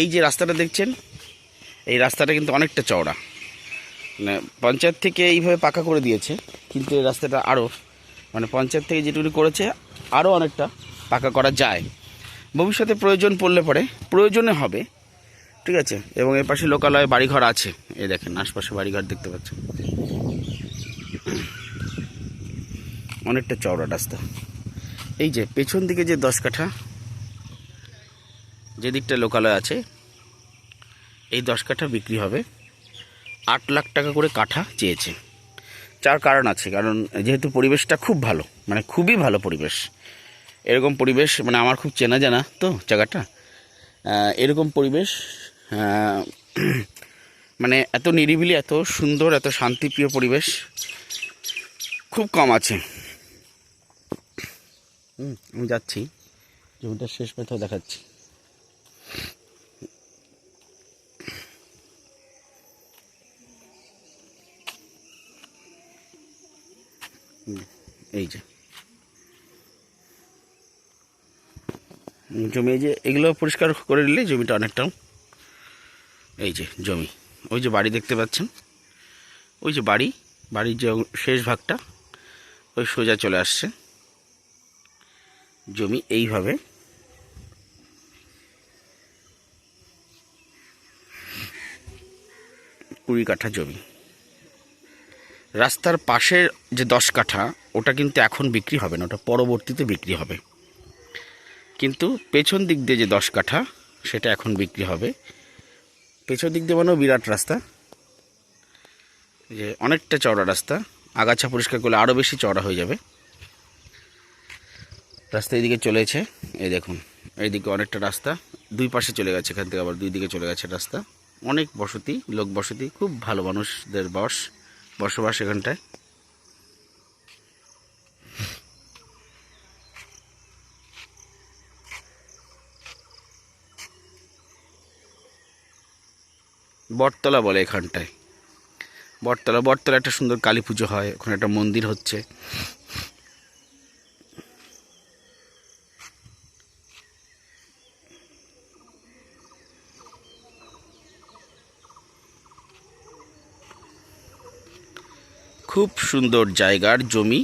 এই যে রাস্তাটা দেখছেন, এই রাস্তাটা কিন্তু অনেকটা চওড়া। মানে পঞ্চায়েত থেকে এইভাবে পাকা করে দিয়েছে, কিন্তু এই রাস্তাটা আরও মানে পঞ্চায়েত থেকে যেটুকু করেছে আরও অনেকটা পাকা করা যায়। ভবিষ্যতে প্রয়োজন পড়লে পরে, প্রয়োজনে হবে, ঠিক আছে? এবং এর পাশে লোকালয়ে বাড়িঘর আছে এ দেখেন, আশপাশে বাড়িঘর দেখতে পাচ্ছেন। অনেকটা চওড়া রাস্তা। এই যে, পেছন দিকে যে দশ কাঠা যে দিকটা লোকালয় আছে, এই দশ কাঠা বিক্রি হবে। আট লাখ টাকা করে কাঠা চেয়েছে। চার কারণ আছে, কারণ যেহেতু পরিবেশটা খুব ভালো মানে খুবই ভালো পরিবেশ। এরকম পরিবেশ মানে আমার খুব চেনা জানা তো জায়গাটা। এরকম পরিবেশ মানে এত নিরিবিলি, এত সুন্দর, এত শান্তিপ্রিয় পরিবেশ খুব কম আছে। আমি যাচ্ছি। জমিটার শেষ মেথাও দেখাচ্ছি। এই যে। জমি এই যে, এগুলো পরিষ্কার করে নিলে জমিটা অনেকটা, এই যে জমি। ওই যে বাড়ি দেখতে পাচ্ছেন, ওই যে বাড়ি, বাড়ির যে শেষ ভাগটা, ওই সোজা চলে আসছে। জমি এইভাবে। কুড়ি কাঠা জমি। রাস্তার পাশের যে দশ কাঠা, ওটা কিন্তু এখন বিক্রি হবে না, ওটা পরবর্তীতে বিক্রি হবে। কিন্তু পেছন দিক দিয়ে যে দশ কাঠা, সেটা এখন বিক্রি হবে। পেছন দিক দিয়ে মানেও বিরাট রাস্তা। যে অনেকটা চওড়া রাস্তা, আগাছা পরিষ্কার করলে আরও বেশি চওড়া হয়ে যাবে। রাস্তা এইদিকে চলেছে, এই দেখুন, এইদিকে অনেকটা রাস্তা, দুই পাশে চলে গেছে এখান থেকে, আবার দুই দিকে চলে গেছে রাস্তা। অনেক বসতি, লোক বসতি, খুব ভালো মানুষদের বস। বসবাস এখানটায়। বটতলা বলে এখানটায়। বটতলা বটতলা একটা সুন্দর কালী পুজো হয়, ওখানে একটা মন্দির হচ্ছে। খুব সুন্দর জায়গার জমি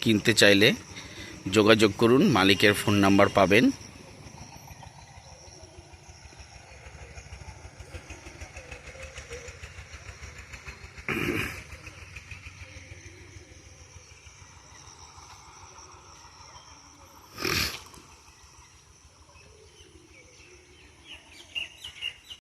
কিনতে চাইলে যোগাযোগ করুন মালিকের ফোন নাম্বার পাবেন।